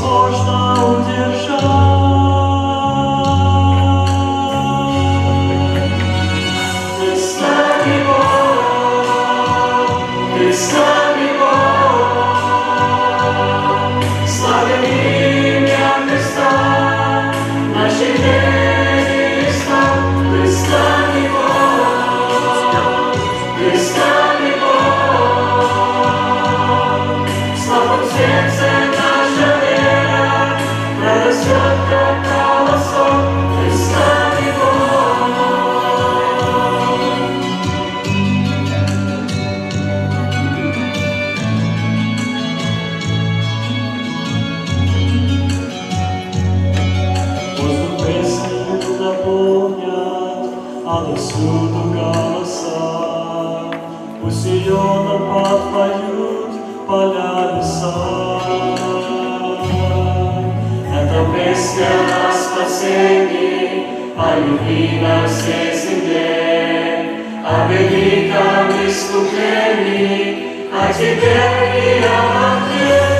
сложно Отовсюду голоса, Пусть ее нам отпоют поля леса. Это песня о спасении, о любви на всей земле, о великом искуплении, о тебе и о мне.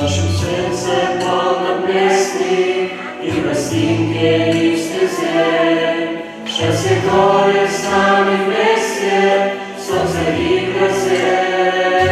Нашем сердце полно песни И в росинке, и Счастье горе с нами вместе Солнце и грозе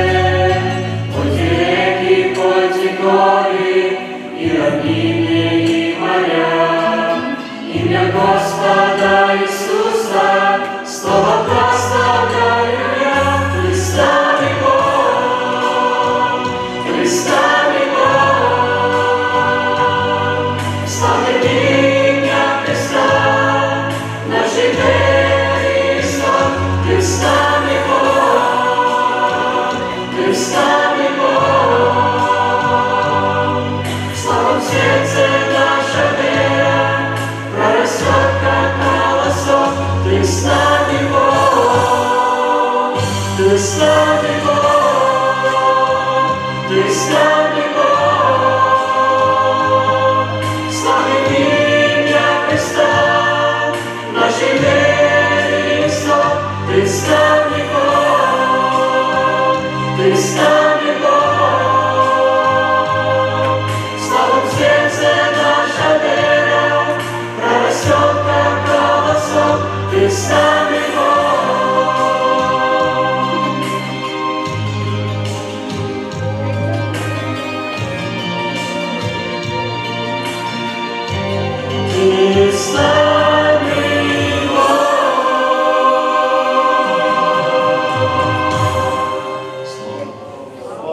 Бог, Ты с нами, Бог. Ты с нами, Бог, славим имя Христа, нашей вере Христа. Ты с нами, Бог, Ты с нами, Бог, слава в сердце наша вера, прорастет, как колосок. Ты с нами,